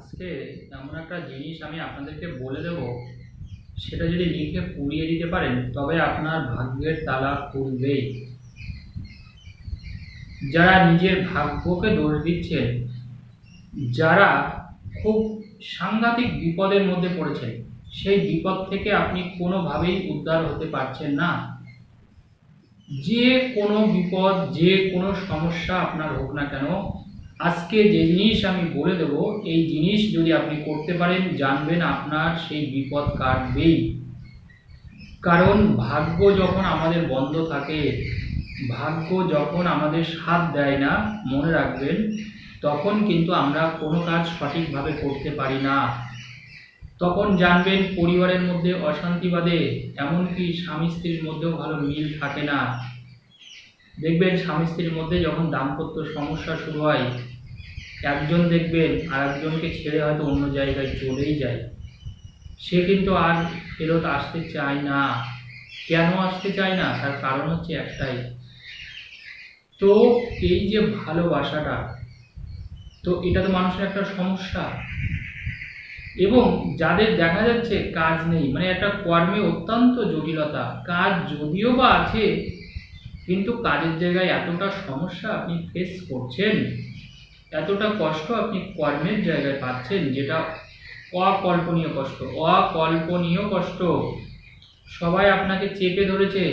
আজকে এমন একটা জিনিস আমি আপনাদেরকে বলে দেব, সেটা যদি লিখে পুড়িয়ে দিতে পারেন, তবে আপনার ভাগ্যের তালা খুলবেই। যারা নিজের ভাগ্যকে দোষ দিচ্ছেন, যারা খুব সাংঘাতিক বিপদের মধ্যে পড়েছেন, সেই বিপদ থেকে আপনি কোনোভাবেই উদ্ধার হতে পারছেন না। যে কোনো বিপদ, যে কোনো সমস্যা আপনার হোক না কেন আজকে যে জিনিস আমি বলে দেব, এই জিনিস যদি আপনি করতে পারেন, জানবেন আপনার সেই বিপদ কাটবেই। কারণ ভাগ্য যখন আমাদের বন্ধ থাকে, ভাগ্য যখন আমাদের সাথ দেয় না, মনে রাখবেন, তখন কিন্তু আমরা কোনো কাজ সঠিকভাবে করতে পারি না। তখন জানবেন পরিবারের মধ্যে অশান্তি বাদে এমনকি স্বামী স্ত্রীর মধ্যেও ভালো মিল থাকে না। দেখবেন স্বামী স্ত্রীর মধ্যে যখন দাম্পত্য সমস্যা শুরু হয় একজন দেখবেন আর একজনকে ছেড়ে হয়তো অন্য জায়গায় চলেই যায়। সে কিন্তু আর ফেরত আসতে চায় না। কেন আসতে চায় না? তার কারণ হচ্ছে একটাই। তো এই যে ভালোবাসাটা, তো এটা তো মানুষের একটা সমস্যা। এবং যাদের দেখা যাচ্ছে কাজ নেই মানে একটা কর্মে অত্যন্ত জটিলতা, কাজ যদিও বা আছে, কিন্তু কাজের জায়গায় এতটা সমস্যা আপনি ফেস করছেন এতটা কষ্ট আপনি কর্মের জায়গায় পাচ্ছেন যেটা অকল্পনীয় কষ্ট অকল্পনীয় কষ্ট। সবাই আপনাকে চেপে ধরেছে।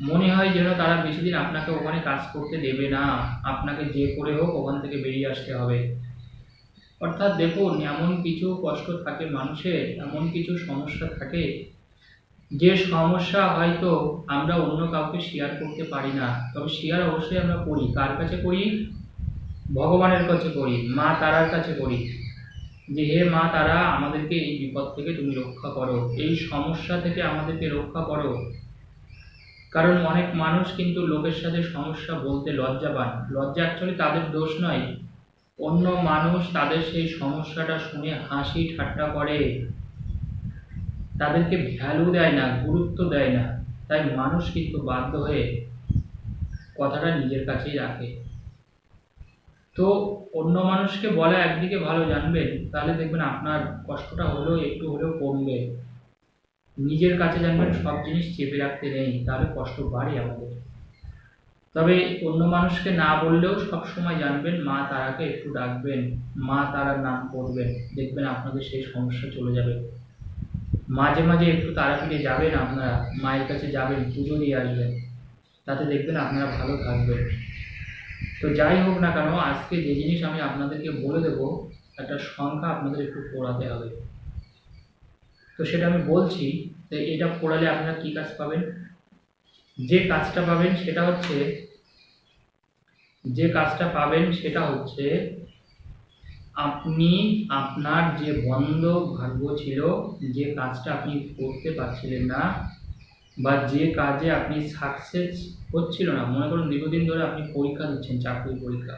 মনে হয় যেন তারা বেশি দিন আপনাকে ওখানে কাজ করতে দেবে না। আপনাকে যে করে হোক ওখান থেকে বেরিয়ে আসতে হবে। অর্থাৎ দেখুন, এমন কিছু কষ্ট থাকে মানুষের, এমন কিছু সমস্যা থাকে। যে সমস্যা হয়তো আমরা অন্য কাউকে শেয়ার করতে পারি না, তবে শেয়ার অবশ্যই আমরা করি। কার কাছে করি? ভগবানের কাছে করি, মা তারার কাছে করি, যে হে মা তারা, আমাদেরকে এই বিপদ থেকে তুমি রক্ষা করো, এই সমস্যা থেকে আমাদেরকে রক্ষা করো। কারণ অনেক মানুষ কিন্তু লোকের সাথে সমস্যা বলতে লজ্জা পান লজ্জা অ্যাকচুয়ালি তাদের দোষ নয়। অন্য মানুষ তাদের সেই সমস্যাটা শুনে হাসি ঠাট্টা করে। তাদেরকে ভ্যালু দেয় না, গুরুত্ব দেয় না। তাই মানুষ কিন্তু বাধ্য হয়ে কথাটা নিজের কাছেই রাখে। তো অন্য মানুষকে বলা একদিকে ভালো জানবেন তাহলে দেখবেন আপনার কষ্টটা হলেও, একটু হলেও কমবে। নিজের কাছে জানবেন সব জিনিস চেপে রাখতে নেই, তাহলে কষ্ট বাড়ে আমাদের। তবে অন্য মানুষকে না বললেও সব সময় জানবেন, মা তারাকে একটু ডাকবেন, মা তারার নাম করবেন, দেখবেন আপনাদের সেই সমস্যা চলে যাবে। মাঝে মাঝে একটু তারাপীঠে যাবেন আপনারা, মায়ের কাছে যাবেন, পুজো দিয়ে আসবেন। তাতে দেখবেন আপনারা ভালো থাকবেন। তো যাই হোক না কেন, আজকে যে জিনিস আমি আপনাদেরকে বলে দেব, একটা সংখ্যা আপনাদের একটু পড়াতে হবে। তো সেটা আমি বলছি তো এটা পড়ালে আপনারা কী কাজ পাবেন? যে কাজটা পাবেন সেটা হচ্ছে, যে কাজটা পাবেন সেটা হচ্ছে, আপনি আপনার যে বন্ধ ভাগ্য ছিল, যে কাজটা আপনি করতে পারছিলেন না বা যে কাজে আপনি সাকসেস হচ্ছিল না, মনে করুন দীর্ঘদিন ধরে আপনি পরীক্ষা দিচ্ছেন চাকরির পরীক্ষা।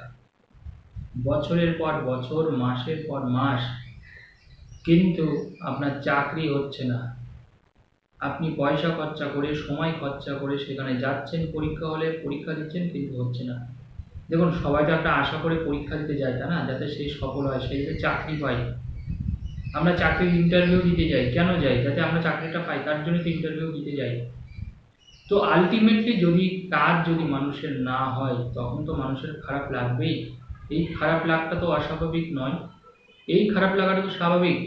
বছরের পর বছর, মাসের পর মাস, কিন্তু আপনার চাকরি হচ্ছে না। আপনি পয়সা খরচা করে, সময় খরচা করে সেখানে যাচ্ছেন, পরীক্ষা হলে পরীক্ষা দিচ্ছেন, কিন্তু হচ্ছে না। দেখুন, সবাই তো একটা আশা করে পরীক্ষা দিতে যায় না? যাতে সে সফল হয়, সে যাতে চাকরি পায়। আমরা চাকরির ইন্টারভিউ দিতে যাই, কেন যাই? যাতে আমরা চাকরিটা পাই, তার জন্য তো ইন্টারভিউ দিতে যাই। তো আলটিমেটলি যদি কাজ যদি মানুষের না হয়, তখন তো মানুষের খারাপ লাগবেই। এই খারাপ লাগাটা তো অস্বাভাবিক নয়। এই খারাপ লাগাটা তো স্বাভাবিক।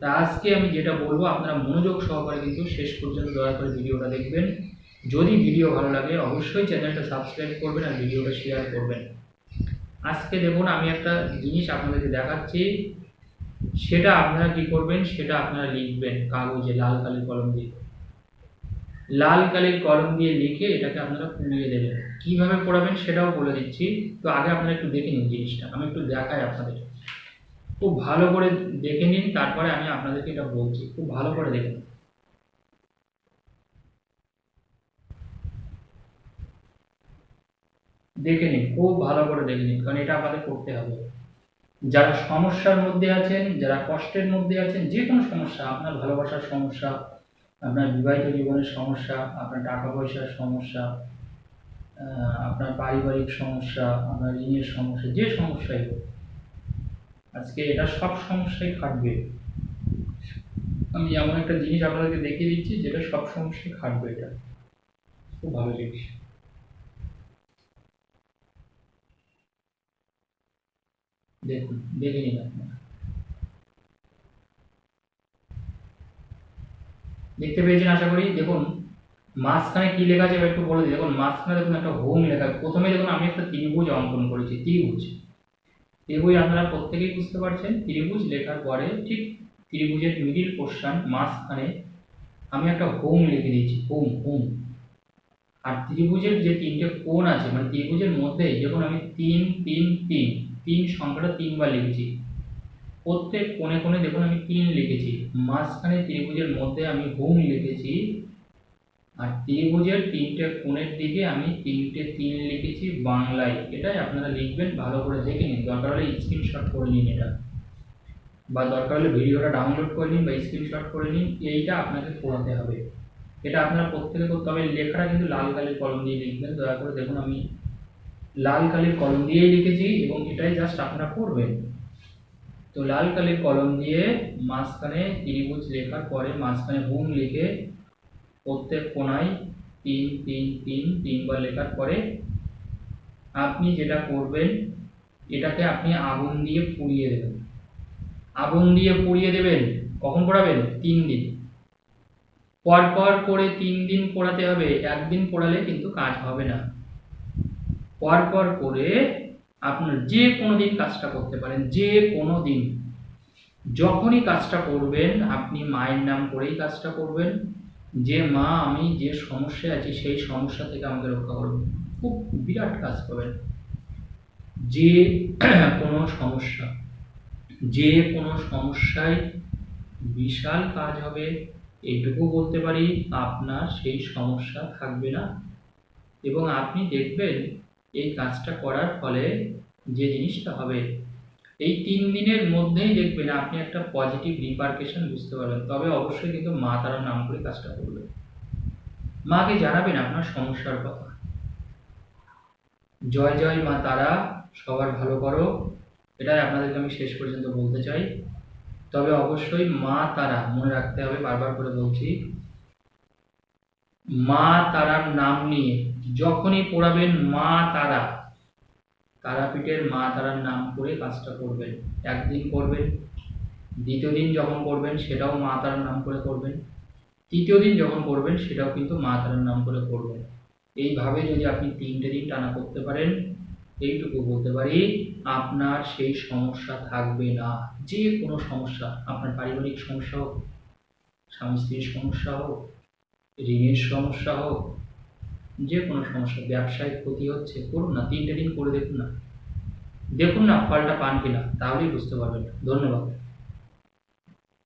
তা আজকে আমি যেটা বলব, আপনারা মনোযোগ সহকারে কিন্তু শেষ পর্যন্ত দয়া করে ভিডিওটা দেখবেন। যদি ভিডিও ভালো লাগে, অবশ্যই চ্যানেলটা সাবস্ক্রাইব করবেন আর ভিডিওটা শেয়ার করবেন। আজকে দেখুন, আমি একটা জিনিস আপনাদেরকে দেখাচ্ছি। সেটা আপনারা কি করবেন? সেটা আপনারা লিখবেন কাগজে, লাল কালির কলম দিয়ে। লাল কালির কলম দিয়ে লিখে এটাকে আপনারা পুড়িয়ে দেবেন। কীভাবে পড়াবেন সেটাও বলে দিচ্ছি। তো আগে আপনারা একটু দেখে নিন জিনিসটা। আমি একটু দেখাই আপনাদের। খুব ভালো করে দেখে নিন, তারপরে আমি আপনাদেরকে এটা বলছি। খুব ভালো করে দেখে নিন। দেখে নিন, খুব ভালো করে দেখে নিন, কারণ এটা আমাদের করতে হবে। যারা সমস্যার মধ্যে আছেন, যারা কষ্টের মধ্যে আছেন, যে কোনো সমস্যা, আপনার ভালোবাসার সমস্যা, আপনার বিবাহিত জীবনের সমস্যা, আপনার টাকা পয়সার সমস্যা আপনার পারিবারিক সমস্যা, আপনার ঋণের সমস্যা, যে সমস্যাই হোক, আজকে এটা সব সমস্যায় খাটবে। আমি এমন একটা জিনিস আপনাদেরকে দেখিয়ে দিচ্ছি, যেটা সব সমস্যায় খাটবে এটা। খুব ভালো জিনিস। দেখুন, দেখে নিন আপনারা। দেখতে পেয়েছেন, আশা করি? দেখুন, মাঝখানে কি লেখা আছে একটু বলে দিই। দেখুন, মাঝখানে দেখুন একটা হোম লেখা। প্রথমে দেখুন, আমি একটা ত্রিভুজ অঙ্কন করেছি, ত্রিভুজ। ত্রিভুজ আপনারা প্রত্যেকেই বুঝতে পারছেন। ত্রিভুজ লেখার পরে ঠিক ত্রিভুজের মিডিল পোর্শন মাঝখানে আমি একটা হোম লিখে দিয়েছি। হোম হোম আর ত্রিভুজের যে তিনটে কোণ আছে মানে ত্রিভুজের মধ্যে যখন আমি তিন তিন তিন তিন সংখ্যাটা তিনবার লিখেছি, প্রত্যেক কোণে কোণে দেখুন আমি তিন লিখেছি, মাঝখানে ত্রিভুজের মধ্যে আমি হোম লিখেছি, আর ত্রিভুজের তিনটে কোণের দিকে আমি তিনটে তিন লিখেছি বাংলায়, এটাই আপনারা লিখবেন, ভালো করে দেখে নিন, দরকার হলে স্ক্রিনশট করে নিন এটা। বা দরকার হলে ভিডিওটা ডাউনলোড করে নিন বা স্ক্রিনশট করে নিন, এইটা আপনাকে পড়াতে হবে। এটা আপনারা প্রত্যেকে করতে হবে। লেখাটা কিন্তু লাল কালির কলম দিয়ে লিখবেন। দয়া করে দেখুন, আমি লাল কালির কলম দিয়েই লিখেছি এবং এটাই জাস্ট আপনারা করবেন। তো লাল কালির কলম দিয়ে মাঝখানে ত্রিভুজ লেখার পরে মাঝখানে হোম লিখে প্রত্যেক কোনায় তিন তিন তিন, তিনবার লেখার পরে আপনি যেটা করবেন, এটাকে আপনি আগুন দিয়ে পুড়িয়ে দেবেন। আগুন দিয়ে পুড়িয়ে দেবেন। কখন পোড়াবেন? তিন দিন। পর পর করে তিন দিন পোড়াতে হবে, একদিন পোড়ালে কিন্তু কাজ হবে না। পর পর করে আপনার যে কোনো দিন কাজটা করতে পারেন, যে কোনো দিন। যখনই কাজটা করবেন, আপনি মায়ের নাম করেই কাজটা করবেন। যে মা, আমি যে সমস্যায় আছি, সেই সমস্যা থেকে আমাকে রক্ষা করবে খুব বিরাট কাজ করবেন যে কোনো সমস্যা, যে কোনো সমস্যায় বিশাল কাজ হবে। এইটুকু বলতে পারি, আপনার সেই সমস্যা থাকবে না। এবং আপনি দেখবেন এই কাজটা করার ফলে যে জিনিসটা হবে, এই তিন দিনের মধ্যেই দেখবেন আপনি একটা পজিটিভ রিপার্কেশন বুঝতে পারবেন। তবে অবশ্যই কিন্তু মা তারা নাম করে কাজটা করবে। মাকে জানাবেন আপনার সমস্যার কথা। জয় জয় মা তারা, সবার ভালো করো। এটাই আপনাদেরকে আমি শেষ পর্যন্ত বলতে চাই। তবে অবশ্যই মা, তারা, মনে রাখতে হবে, বারবার করে বলছি। মা, তারার নাম নিয়ে যখনই পড়াবেন মা, তারা, তারাপীঠের মা, তারার নাম করে কাজটা করবেন। একদিন করবেন, দ্বিতীয় দিন যখন করবেন, সেটাও মা, তারার নাম করে করবেন। তৃতীয় দিন যখন করবেন, সেটাও কিন্তু মা, তারার নাম করে করবেন। এইভাবে যদি আপনি তিনটে দিন টানা করতে পারেন এইটুকু বলতে পারি, আপনার সেই সমস্যা থাকবে না। যে কোনো সমস্যা, আপনার পারিবারিক সমস্যা হোক, স্বামী স্ত্রীর সমস্যা হোক, ঋণের সমস্যা হোক, যে কোনো সমস্যা ব্যবসায় ক্ষতি হচ্ছে, করুন না, তিনটে দিন করে দেখুন না। দেখুন না ফলটা পান কিনা, তাহলেই বুঝতে পারবেন। ধন্যবাদ।